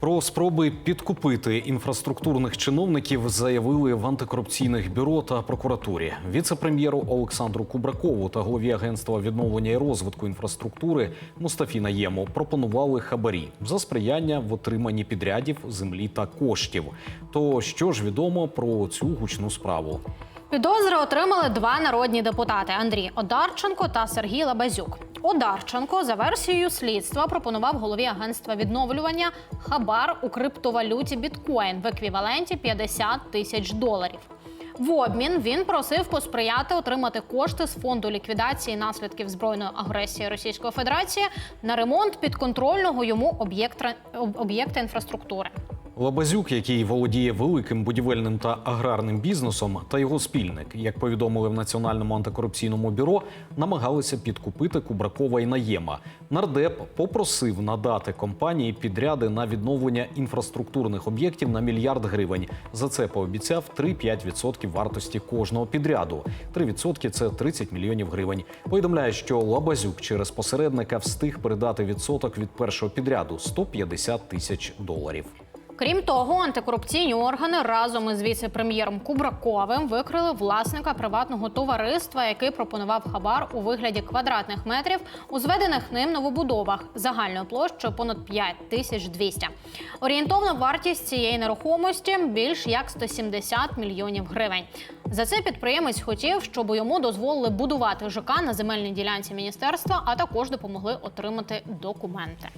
Про спроби підкупити інфраструктурних чиновників заявили в антикорупційних бюро та прокуратурі. Віце-прем'єру Олександру Кубракову та голові агентства відновлення і розвитку інфраструктури Мустафі Наєму пропонували хабарі за сприяння в отриманні підрядів, землі та коштів. То що ж відомо про цю гучну справу? Підозри отримали два народні депутати Андрій Одарченко та Сергій Лабазюк. Одарченко за версією слідства пропонував голові агентства відновлювання хабар у криптовалюті біткоін в еквіваленті 50 тисяч доларів. В обмін він просив посприяти отримати кошти з фонду ліквідації наслідків збройної агресії Російської Федерації на ремонт підконтрольного йому об'єкта об'єкта інфраструктури. Лабазюк, який володіє великим будівельним та аграрним бізнесом, та його спільник, як повідомили в Національному антикорупційному бюро, намагалися підкупити Кубракова і Наєма. Нардеп попросив надати компанії підряди на відновлення інфраструктурних об'єктів на мільярд гривень. За це пообіцяв 3-5% вартості кожного підряду. 3% – це 30 мільйонів гривень. Повідомляє, що Лабазюк через посередника встиг передати відсоток від першого підряду 150 тисяч доларів. Крім того, антикорупційні органи разом із віце-прем'єром Кубраковим викрили власника приватного товариства, який пропонував хабар у вигляді квадратних метрів у зведених ним новобудовах загальною площею понад 5 тисяч 200. Орієнтовна вартість цієї нерухомості більш як 170 мільйонів гривень. За це підприємець хотів, щоб йому дозволили будувати ЖК на земельній ділянці міністерства, а також допомогли отримати документи.